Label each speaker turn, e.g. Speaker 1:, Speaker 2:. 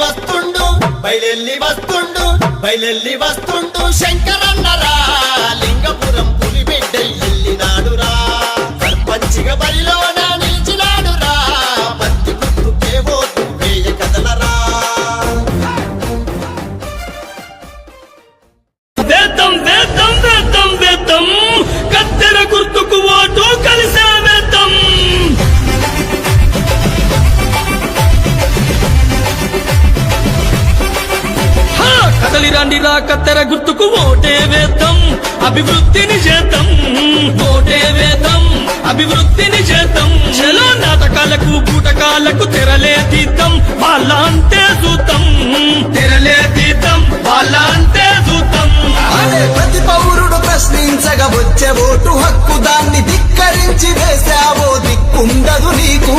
Speaker 1: వస్తుండు బయలెల్లి వస్తుండు బయలెల్లి వస్తుండు శంకరన్నరా.
Speaker 2: కదలి రండి రా కత్తెర గుర్తుకు ఓటే వేద్దాం అభివృద్ధిని చేద్దాం ఓటే వేద్దాం అభివృద్ధిని చేద్దాం చలో నాటకాలకు బూటకాలకు తెరలే తీద్దాం వాళ్ళ అంటే చూద్దాం తెరలే తీద్దాం వాళ్ళ అంటే చూద్దాం
Speaker 3: అదే ప్రతి పౌరుడు ప్రశ్నించగా వచ్చే ఓటు హక్కు దాన్ని ధిక్కరించి వేశావో దిక్కుండదు నీకు.